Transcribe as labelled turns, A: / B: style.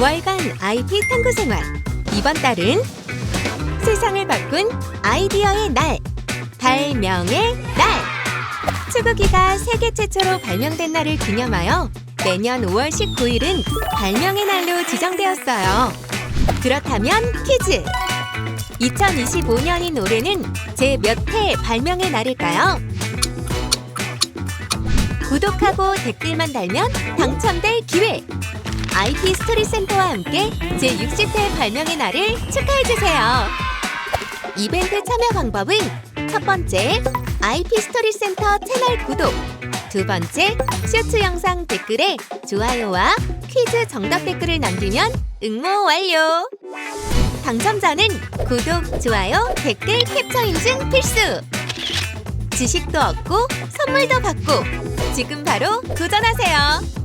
A: 월간 IT 탐구 생활. 이번 달은 세상을 바꾼 아이디어의 날. 발명의 날. 수국이가 세계 최초로 발명된 날을 기념하여 내년 5월 19일은 발명의 날로 지정되었어요. 그렇다면 퀴즈. 2025년인 올해는 제 몇 회 발명의 날일까요? 구독하고 댓글만 달면 당첨될 기회! IT 스토리 센터와 함께 제 60회 발명의 날을 축하해주세요. 이벤트 참여 방법은 첫 번째, IP 스토리 센터 채널 구독. 두 번째, 쇼츠 영상 댓글에 좋아요와 퀴즈 정답 댓글을 남기면 응모 완료. 당첨자는 구독, 좋아요, 댓글 캡처 인증 필수. 지식도 얻고 선물도 받고 지금 바로 도전하세요.